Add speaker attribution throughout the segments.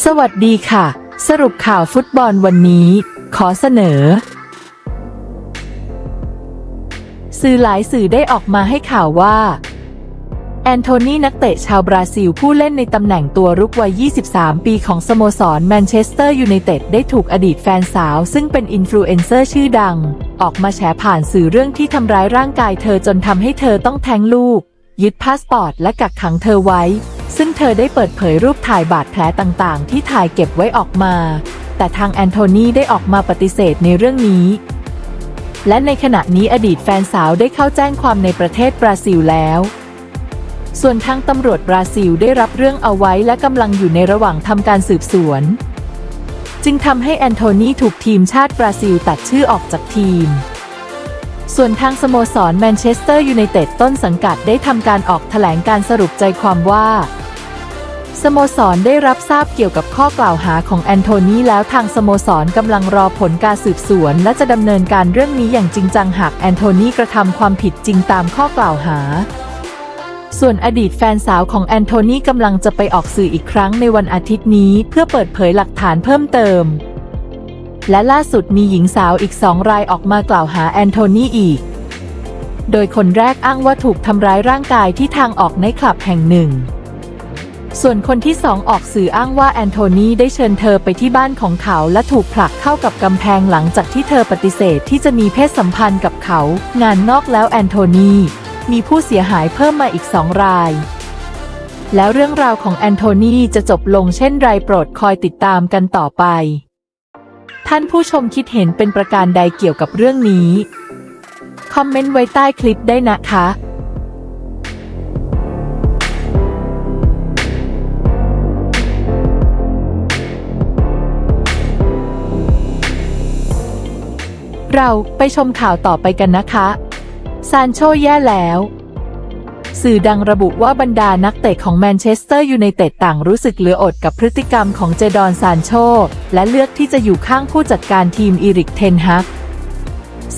Speaker 1: สวัสดีค่ะ สรุปข่าวฟุตบอลวันนี้ ขอเสนอ สื่อหลายสื่อได้ออกมาให้ข่าวว่า แอนโทนีนักเตะชาวบราซิลผู้เล่นในตำแหน่งตัวรุกวัย 23 ปีของสโมสรแมนเชสเตอร์ยูไนเต็ดได้ถูกอดีตแฟนสาว ซึ่งเป็นอินฟลูเอนเซอร์ชื่อดัง ออกมาแฉผ่านสื่อเรื่องที่ทำร้ายร่างกายเธอจนทำให้เธอต้องแท้งลูก ยึดพาสปอร์ตและกักขังเธอไว้ ธอได้เปิดเผยรูปถ่ายบาดแผลต่างๆ ที่ถ่ายเก็บไว้ออกมา แต่ทางแอนโทนีได้ออกมาปฏิเสธในเรื่องนี้ และในขณะนี้อดีตแฟนสาวได้เข้าแจ้งความในประเทศบราซิลแล้ว ส่วนทางตำรวจบราซิลได้รับเรื่องเอาไว้และกำลังอยู่ในระหว่างทำการสืบสวน จึงทำให้แอนโทนีถูกทีมชาติบราซิลตัดชื่อออกจากทีมส่วนทางสโมสรแมนเชสเตอร์ยูไนเต็ดต้นสังกัดได้ทำการออกแถลงการสรุปใจความว่า สโมสรได้รับทราบเกี่ยวกับข้อกล่าวหาของแอนโทนีแล้วทางสโมสรกำลังรอผลการสืบสวน และจะดำเนินการเรื่องนี้อย่างจริงจังหากแอนโทนีกระทำความผิดจริงตามข้อกล่าวหา ส่วนอดีตแฟนสาวของแอนโทนีกำลังจะไปออกสื่ออีกครั้งในวันอาทิตย์นี้เพื่อเปิดเผยหลักฐานเพิ่มเติม และล่าสุดมีหญิงสาวอีกสองรายออกมากล่าวหาแอนโทนีอีก โดยคนแรกอ้างว่าถูกทำร้ายร่างกายที่ทางออกในคลับแห่งหนึ่ง ส่วนคนที่สองออกสื่ออ้างว่าแอนโทนีได้เชิญเธอไปที่บ้านของเขาและถูกผลักเข้ากับกำแพงหลังจากที่เธอปฏิเสธที่จะมีเพศสัมพันธ์กับเขา งานนอกแล้วแอนโทนีมีผู้เสียหายเพิ่มมาอีกสองราย แล้วเรื่องราวของแอนโทนีจะจบลงเช่นไรโปรดคอยติดตามกันต่อไป ท่านผู้ชมคิดเห็นเป็นประการใดเกี่ยวกับเรื่องนี้ คอมเมนต์ไว้ใต้คลิปได้นะคะ เราไปชมข่าวต่อไปกันนะคะซานโชแย่แล้ว สื่อดังระบุว่าบรรดานักเตะของแมนเชสเตอร์ยูไนเต็ดต่างรู้สึกเหลืออดกับพฤติกรรมของเจดอนซานโช และเลือกที่จะอยู่ข้างผู้จัดการทีมอีริกเทนฮัก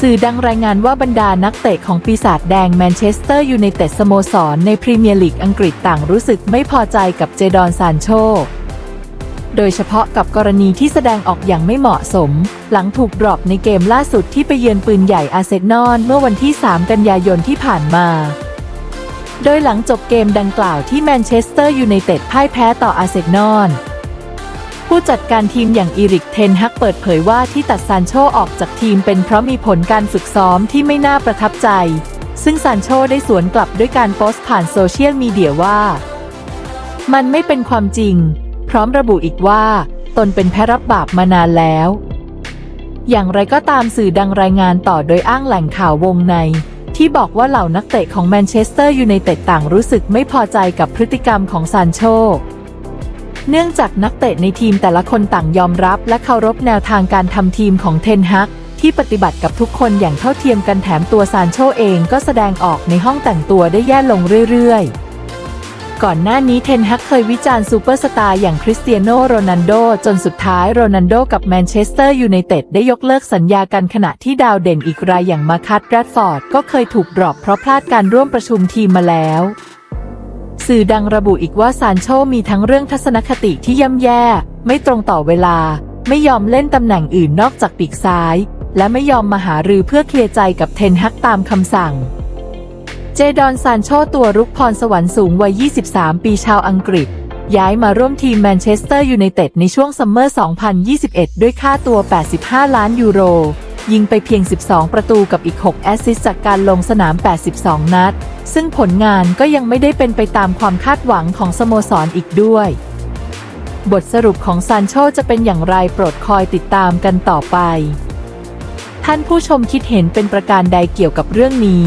Speaker 1: สื่อดังรายงานว่าบรรดานักเตะของปีศาจแดงแมนเชสเตอร์ยูไนเต็ดสโมสรในพรีเมียร์ลีกอังกฤษต่างรู้สึกไม่พอใจกับเจดอนซานโช โดยเฉพาะกับกรณีที่แสดงออกอย่างไม่เหมาะสม หลังถูกดรอปในเกมล่าสุดที่ไปเยือนปืนใหญ่อาเซนอลเมื่อวันที่ 3 กันยายนที่ผ่านมา โดยหลังจบเกมดังกล่าวที่แมนเชสเตอร์ยูไนเต็ดพ่ายแพ้ต่ออาเซนอลผู้จัดการทีมอย่างอีริกเทนฮักเปิดเผยว่าที่ตัดซานโชออกจากทีมเป็นเพราะมีผลการฝึกซ้อมที่ไม่น่าประทับใจ ซึ่งซานโชได้สวนกลับด้วยการโพสต์ผ่านโซเชียลมีเดียว่า มันไม่เป็นความจริง ร้อมระบุอีกว่า ตนเป็นแพ้รับบาปมานานแล้ว อย่างไรก็ตามสื่อดังรายงานต่อโดยอ้างแหล่งข่าววงใน ที่บอกว่าเหล่านักเตะของแมนเชสเตอร์ยูไนเต็ดต่างรู้สึกไม่พอใจกับพฤติกรรมของซานโชเนื่องจากนักเตะในทีมแต่ละคนต่างยอมรับ และเคารพแนวทางการทำทีมของเทนฮักที่ปฏิบัติกับทุกคนอย่างเท่าเทียมกันแถมตัวซานโชเองก็แสดงออกในห้องแต่งตัวได้แย่ลงเรื่อยๆ ก่อนหน้านี้เทนฮักเคยวิจารณ์ซูเปอร์สตาร์อย่างคริสเตียโนโรนัลโด จนสุดท้ายโรนัลโดกับแมนเชสเตอร์ยูไนเต็ดได้ยกเลิกสัญญากันขณะที่ดาวเด่นอีกรายอย่างมาคัตแรดฟอร์ดก็เคยถูกดรอปเพราะพลาดการร่วมประชุมทีมมาแล้วสื่อดังระบุอีกว่าซานโชมีทั้งเรื่องทัศนคติที่ย่ำแย่ ไม่ตรงต่อเวลา ไม่ยอมเล่นตำแหน่งอื่นนอกจากปีกซ้าย และไม่ยอมมาหารือเพื่อเคลียร์ใจกับเทนฮักตามคำสั่ง เจดอนซานโชตัวรุกพรสวรรค์สูงวัย 23 ปีชาวอังกฤษ ย้ายมาร่วมทีมแมนเชสเตอร์ยูไนเต็ดในช่วงซัมเมอร์ 2021 ด้วยค่าตัว 85 ล้านยูโร ยิงไปเพียง 12 ประตูกับอีก 6 แอสซิสต์จากการลงสนาม 82 นัด ซึ่งผลงานก็ยังไม่ได้เป็นไปตามความคาดหวังของสโมสรอีกด้วย บทสรุปของซานโชจะเป็นอย่างไรโปรดคอยติดตามกันต่อไป ท่านผู้ชมคิดเห็นเป็นประการใดเกี่ยวกับเรื่องนี้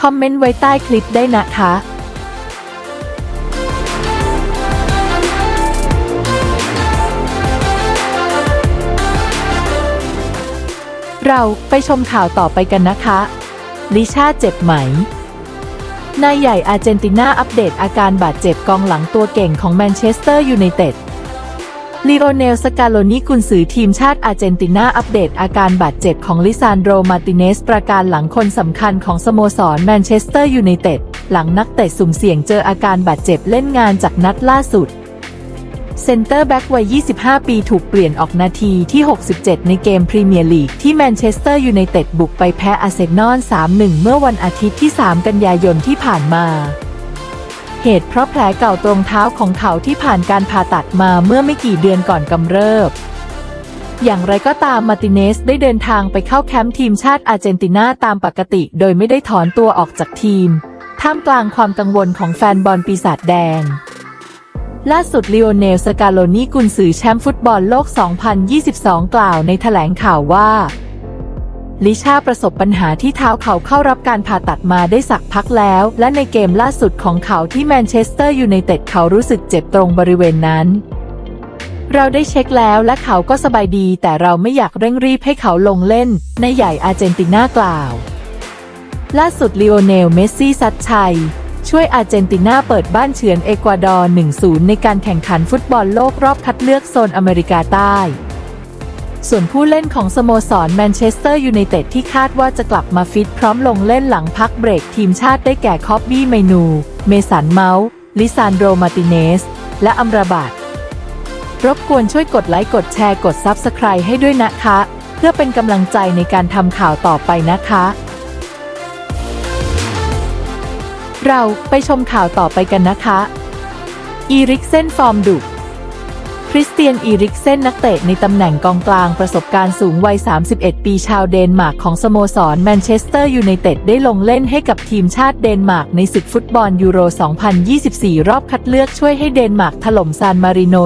Speaker 1: คอมเมนต์ไว้ใต้คลิปได้นะคะเราไปชมข่าวต่อไปกันนะคะ ลิชาเจ็บไหม นายใหญ่อาร์เจนตินาอัปเดตอาการบาดเจ็บกองหลังตัวเก่งของแมนเชสเตอร์ยูไนเต็ด ลีโอเนล สกาโลนิกุนซือทีมชาติอาร์เจนตินาอัปเดตอาการบาดเจ็บของลิซานโดมาติเนส ประการหลังคนสำคัญของสโมสรแมนเชสเตอร์ยูไนเต็ด หลังนักเตะสุ่มเสี่ยงเจออาการบาดเจ็บเล่นงานจากนัดล่าสุด เซนเตอร์แบ็กวัย 25 ปีถูกเปลี่ยนออกนาทีที่ 67 ในเกมพรีเมียร์ลีกที่แมนเชสเตอร์ยูไนเต็ดบุกไปแพ้อาร์เซนอล 3-1 เมื่อวันอาทิตย์ที่ 3 กันยายนที่ผ่านมา เหตุเพราะแผลเก่าตรงเท้าของเขาที่ผ่านการผ่าตัดมาเมื่อไม่กี่เดือนก่อนกำเริบ อย่างไรก็ตามมาร์ติเนสได้เดินทางไปเข้าแคมป์ทีมชาติอาร์เจนตินาตามปกติ โดยไม่ได้ถอนตัวออกจากทีม ท่ามกลางความกังวลของแฟนบอลปีศาจแดง ล่าสุดลีโอเนลสกาโลนีกุนซือแชมป์ฟุตบอลโลก 2022 กล่าวในแถลงข่าวว่า ลิชาประสบปัญหาที่เท้าเขาเข้ารับการผ่าตัดมาได้สักพักแล้ว และในเกมล่าสุดของเขาที่แมนเชสเตอร์ยูไนเต็ดเขารู้สึกเจ็บตรงบริเวณนั้น เราได้เช็คแล้วและเขาก็สบายดี แต่เราไม่อยากเร่งรีบให้เขาลงเล่น ในใหญ่อาร์เจนตินากล่าว ล่าสุดลีโอเนล เมสซี่ซัดชัย ช่วยอาร์เจนตินาเปิดบ้านเฉือนเอกวาดอร์ 1-0 ในการแข่งขันฟุตบอลโลกรอบคัดเลือกโซนอเมริกาใต้ ส่วนผู้เล่นของสโมสรแมนเชสเตอร์ยูไนเต็ดที่คาดว่าจะกลับมาฟิตพร้อมลงเล่นหลังพักเบรกทีมชาติได้แก่คอบบี้เมนู เมสันเมาส์ลิซานโดมาติเนส และอัมราบัตรบกวนช่วยกดไลค์กดแชร์กด Subscribe ให้ด้วยนะคะ เพื่อเป็นกำลังใจในการทำข่าวต่อไปนะคะ เราไปชมข่าวต่อไปกันนะคะ อีริกเซนฟอร์มดุ ริสเตียนอีริกเซนนักเตะในตำแหน่งกองกลางประสบการณ์สูงวัย 31 ปีชาวเดนมาร์กของสโมสรแมนเชสเตอร์ยูไนเต็ดได้ลงเล่นให้กับทีมชาติเดนมาร์กในศึกฟุตบอลยูโร 2024 รอบคัดเลือกช่วยให้เดนมาร์กถล่มซานมาริโน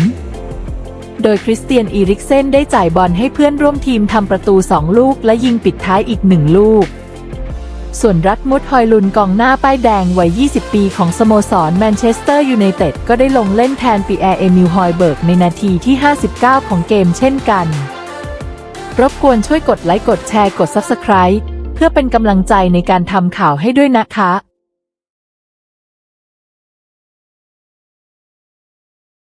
Speaker 1: 4-0โดยคริสเตียนอีริกเซนได้จ่ายบอลให้เพื่อนร่วมทีมทำประตู 2 ลูกและยิงปิดท้ายอีก 1 ลูก ส่วนรัตมุดฮอยลุนกองหน้าป้ายแดงวัย 20 ปีของสโมสรแมนเชสเตอร์ยูไนเต็ดก็ได้ลงเล่นแทนปีแอร์เอมิลฮอยเบิร์กในนาทีที่ 59 ของเกมเช่นกัน รบกวนช่วยกดไลค์กดแชร์กด Subscribe เพื่อเป็นกำลังใจในการทำข่าวให้ด้วยนะคะ